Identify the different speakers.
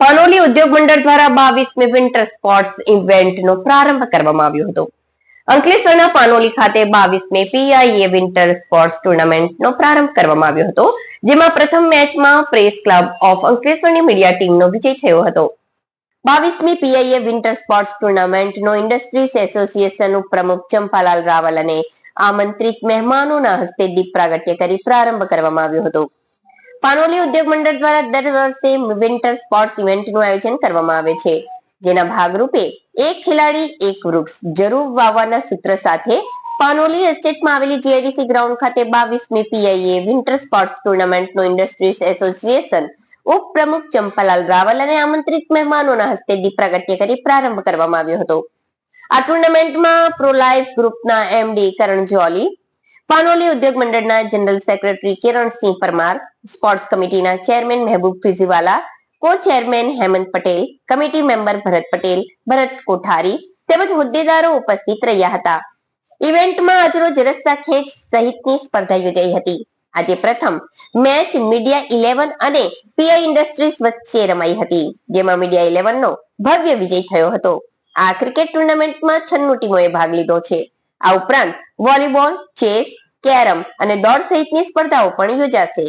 Speaker 1: પાનોલી ઉદ્યોગ મંડળ દ્વારા બાવીસમી વિન્ટર સ્પોર્ટ્સ ઇવેન્ટનો પ્રારંભ કરવામાં આવ્યો હતો. અંકલેશ્વરના પાનોલી ખાતે બાવીસમી પીઆઈએ વિન્ટર સ્પોર્ટ્સ ટુર્નામેન્ટનો પ્રારંભ કરવામાં આવ્યો હતો, જેમાં પ્રથમ મેચમાં પ્રેસ ક્લબ ઓફ અંકલેશ્વરની મીડિયા ટીમનો વિજય થયો હતો. બાવીસમી પીઆઈએ વિન્ટર સ્પોર્ટ્સ ટુર્નામેન્ટનો ઇન્ડસ્ટ્રીઝ એસોસિએશન પ્રમુખ ચંપાલાલ રાવલ અને આમંત્રિત મહેમાનોના હસ્તે દીપ પ્રાગટ્ય કરી પ્રારંભ કરવામાં આવ્યો હતો. પાનોલી ઉદ્યોગ મંડળ દ્વારા દર વર્ષે વિન્ટર સ્પોર્ટ્સ ઇવેન્ટનું આયોજન કરવામાં આવે છે. જેના ભાગરૂપે એક ખેલાડી, એક વૃક્ષ જરૂર વાવવાના સૂત્ર સાથે પાનોલી એસ્ટેટમાં આવેલી જીઆઈડીસી ગ્રાઉન્ડ ખાતે બાવીસમી પીઆઈએ વિન્ટર સ્પોર્ટ્સ ટુર્નામેન્ટનો ઇન્ડસ્ટ્રીઝ એસોસિએશન ઉપપ્રમુખ ચંપાલાલ રાવલ અને આમંત્રિત મહેમાનોના હસ્તે દીપ પ્રાગટ્ય કરી પ્રારંભ કરવામાં આવ્યો હતો. આ ટુર્નામેન્ટમાં પ્રોલાઇફ ગ્રુપના એમડી કરણ જોલી પાનોલી ઉદ્યોગ મંડળના general secretary Kiransinh Parmar, sports કમિટીના chairman Mehboob Fizivala co chairman Hemant Patel, committee member Bharat Patel, Bharat Kothari તેમજ હોદ્દેદારો ઉપસ્થિત રહ્યા હતા. ઇવેન્ટમાં આજરોજ રસ્તા ખેંચ સહિતની સ્પર્ધા યોજાઈ હતી. આજે પ્રથમ મેચ મીડિયા ઇલેવન અને પીઆઈ ઇન્ડસ્ટ્રીઝ વચ્ચે રમાઈ હતી, જેમાં મીડિયા ઇલેવનનો ભવ્ય વિજય થયો હતો. આ ક્રિકેટ ટુર્નામેન્ટમાં છન્નું ટીમોએ ભાગ લીધો છે. આ ઉપરાંત વોલીબોલ ચેસ કેરમ અને દોડ સહિતની સ્પર્ધાઓ પણ યોજાશે.